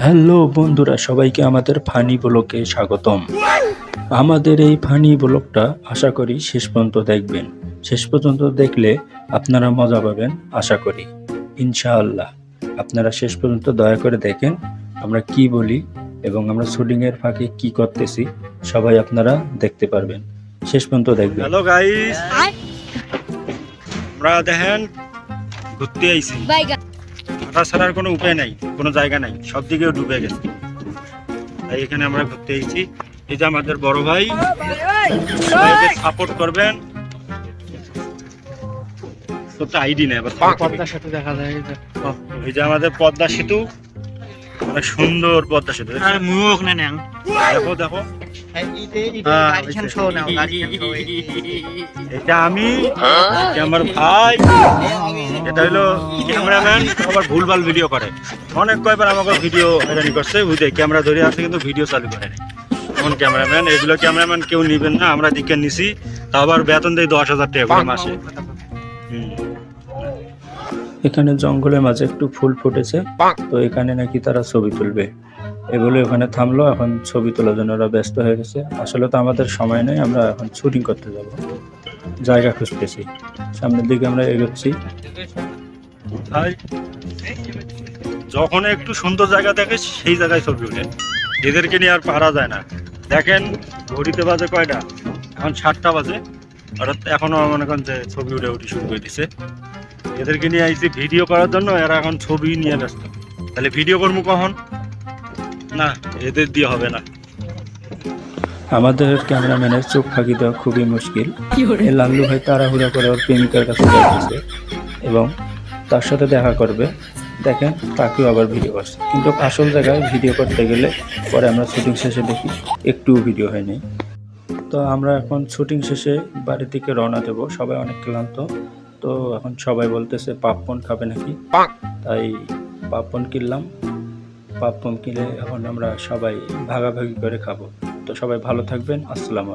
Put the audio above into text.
Hello বন্ধুরা সবাইকে আমাদের ফানি ব্লকে স্বাগতম। আমাদের এই ফানি ব্লকটা আশা করি শেষ পর্যন্ত দেখবেন। শেষ পর্যন্ত দেখলে আপনারা মজা পাবেন আশা করি। ইনশাআল্লাহ। আপনারা শেষ পর্যন্ত দয়া করে দেখেন আমরা কি বলি এবং আমরা শুটিংয়ের ফাঁকে কি করতেছি সবাই আপনারা দেখতে পারবেন। শেষ পর্যন্ত দেখবেন। Hello guys. আমরা দেখেন ঘুরতে আইছি। হাঁটা ছাড়ার কোনো উপায় নাই কোনো জায়গা নাই সব দিকেও ডুবে গেছে। তাই এখানে আমরা ঘুরতে এসেছি। এই যে আমাদের বড় ভাই সাপোর্ট করবেন। তোর তো আইডি নেই পদ্মার সাথে দেখা যায় এই যে আমাদের পদ্মা সেতু অনেক সুন্দর পদ্মা সেতু মুখ নেন দেখো দেখো এটা আমি আমার ভাই এটা হলো ক্যামেরাম্যান আবার ভুলভাল ভিডিও করে। অনেক কয়বার আমাকে ভিডিও হয়রানি করছে বুঝে ক্যামেরা ধরে আছে কিন্তু ভিডিও চালু করে এমন ক্যামেরাম্যান এগুলো ক্যামেরাম্যান কেউ নিবেন না আমরা দিকে নিছি। তা আবার বেতন দেয় দশ হাজার টাকা করে মাসে। হুম। এখানে জঙ্গলের মাঝে একটু ফুল ফুটেছে। তো এখানে নাকি তারা ছবি তুলবে। এগুলো ওখানে থামলো এখন ছবি তোলার জন্য ওরা ব্যস্ত হয়ে গেছে। আসলে তো আমাদের সময় নেই আমরা এখন শুটিং করতে যাব। জায়গা খুঁজতেছি। সামনের দিকে আমরা এগোচ্ছি। তাই যখন একটু সুন্দর জায়গা দেখে সেই জায়গায় ছবি উঠে এদেরকে নিয়ে আর পারা যায় না। দেখেন ঘড়িতে বাজে কয়টা? এখন সাতটা বাজে। আর এখনও মনে করেন যে ছবি উঠে উঠে শুরু করে দিছে। এদেরকে নিয়ে আইছি ভিডিও করার জন্য এরা এখন ছবি নিয়ে ব্যস্ত। তাহলে ভিডিও করব কখন? না এদের দিয়ে হবে না। আমাদের ক্যামেরাম্যানের চোখ ফাঁকি দেওয়া খুবই মুশকিল। এই লাল্লু ভাই তাড়াহুড়া করে ওর প্রেমিকার কাছে যাচ্ছে এবং তার সাথে দেখা করবে। দেখেন তাকেও আবার ভিডিও করছে। কিন্তু আসল জায়গায় ভিডিও করতে গেলে পরে আমরা শুটিং শেষে দেখি একটুও ভিডিও হয়নি তো আমরা এখন শুটিং শেষে বাড়ির দিকে রওনা দেব। সবাই অনেক ক্লান্ত। তো এখন সবাই বলতেছে পাপকর্ন খাবে নাকি? তাই পাপপন কিনলাম। পাপপন কিনে এখন আমরা সবাই ভাগাভাগি করে খাব। তো সবাই ভালো থাকবেন। আসসালাম